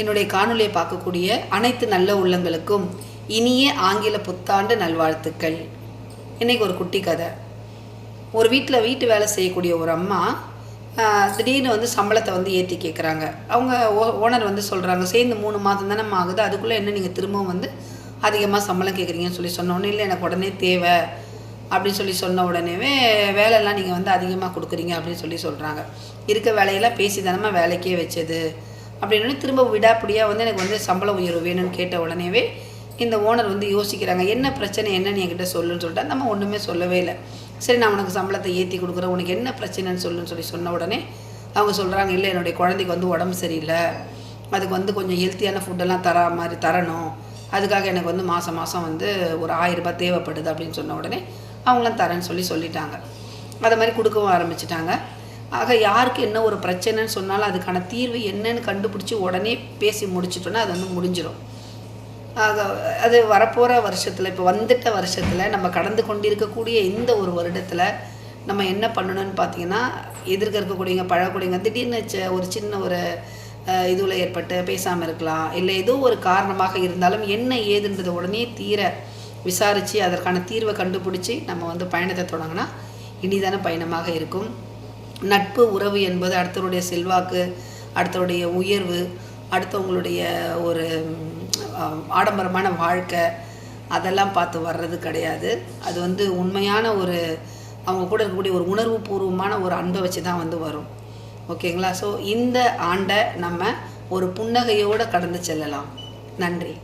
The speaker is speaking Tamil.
என்னுடைய காணொலியை பார்க்கக்கூடிய அனைத்து நல்ல உள்ளங்களுக்கும் இனிய ஆங்கில புத்தாண்டு நல்வாழ்த்துக்கள். இன்றைக்கி ஒரு குட்டி கதை. ஒரு வீட்டில் வீட்டு வேலை செய்யக்கூடிய ஒரு அம்மா திடீர்னு வந்து சம்பளத்தை வந்து ஏற்றி கேட்குறாங்க அவங்க ஓனர் வந்து சொல்கிறாங்க சேர்ந்து மூணு மாதம் தானே ஆகுது. அதுக்குள்ளே என்ன நீங்கள் திரும்பவும் வந்து அதிகமாக சம்பளம் கேட்குறீங்கன்னு சொல்லி சொன்ன உடனே இல்லை எனக்கு உடனே தேவை அப்படின்னு சொல்லி சொன்ன உடனேவே வேலையெல்லாம் நீங்கள் வந்து அதிகமாக கொடுக்குறீங்க அப்படின்னு சொல்லி சொல்கிறாங்க இருக்க வேலையெல்லாம் பேசி தானம்மா வேலைக்கே வச்சது. அப்படின்னு திரும்ப விடாப்பிடியாக வந்து எனக்கு வந்து சம்பள உயர்வு வேணும்னு கேட்ட உடனேவே இந்த ஓனர் வந்து யோசிக்கிறாங்க என்ன பிரச்சனை? என்னன்னு என்கிட்ட சொல்லுன்னு சொல்லிட்டு நம்ம ஒன்றுமே சொல்லவே இல்லை. சரி நான் உனக்கு சம்பளத்தை ஏற்றி கொடுக்குறேன். உனக்கு என்ன பிரச்சனைன்னு சொல்லுன்னு சொல்லி சொன்ன உடனே அவங்க சொல்கிறாங்க இல்லை என்னுடைய குழந்தைக்கு வந்து உடம்பு சரியில்லை. அதுக்கு வந்து கொஞ்சம் ஹெல்த்தியான ஃபுட்டெல்லாம் தர மாதிரி தரணும். அதுக்காக எனக்கு வந்து மாதம் மாதம் வந்து ஒரு ஆயிரரூபா தேவைப்படுது அப்படின்னு சொன்ன உடனே அவங்களாம் தரேன்னு சொல்லி சொல்லிட்டாங்க. அதை மாதிரி கொடுக்கவும் ஆரம்பிச்சிட்டாங்க. ஆக யாருக்கு என்ன ஒரு பிரச்சனைன்னு சொன்னாலும் அதுக்கான தீர்வு என்னன்னு கண்டுபிடிச்சி உடனே பேசி முடிச்சிட்டோன்னா அது வந்து முடிஞ்சிடும் ஆக அது வரப்போகிற வருஷத்தில் இப்போ வந்துட்ட வருஷத்தில் நம்ம கடந்து கொண்டிருக்கக்கூடிய இந்த ஒரு வருடத்தில் நம்ம என்ன பண்ணணும்னு பார்த்தீங்கன்னா எதிர்க்க இருக்கக்கூடியவங்க பழக்கூடியவங்க திடீர்னு ச- ஒரு சின்ன ஒரு இதுவில் ஏற்பட்டு பேசாமல் இருக்கலாம். இல்லை ஏதோ ஒரு காரணமாக இருந்தாலும் என்ன ஏதுன்றது உடனே தீர விசாரித்து அதற்கான தீர்வை கண்டுபிடிச்சி நம்ம வந்து பயணத்தை தொடங்கினா இனிதான பயணமாக இருக்கும். நட்பு உறவு என்பது அடுத்தவருடைய செல்வாக்கு அடுத்தவருடைய உயர்வு அடுத்தவங்களுடைய ஒரு ஆடம்பரமான வாழ்க்கை அதெல்லாம் பார்த்து வர்றது கிடையாது. அது வந்து உண்மையான ஒரு அவங்க கூட இருக்கக்கூடிய ஒரு உணர்வு பூர்வமான ஒரு அன்பை வச்சு தான் வந்து வரும். ஓகேங்களா? ஸோ இந்த ஆண்டை நம்ம ஒரு புன்னகையோடு கடந்து செல்லலாம். நன்றி.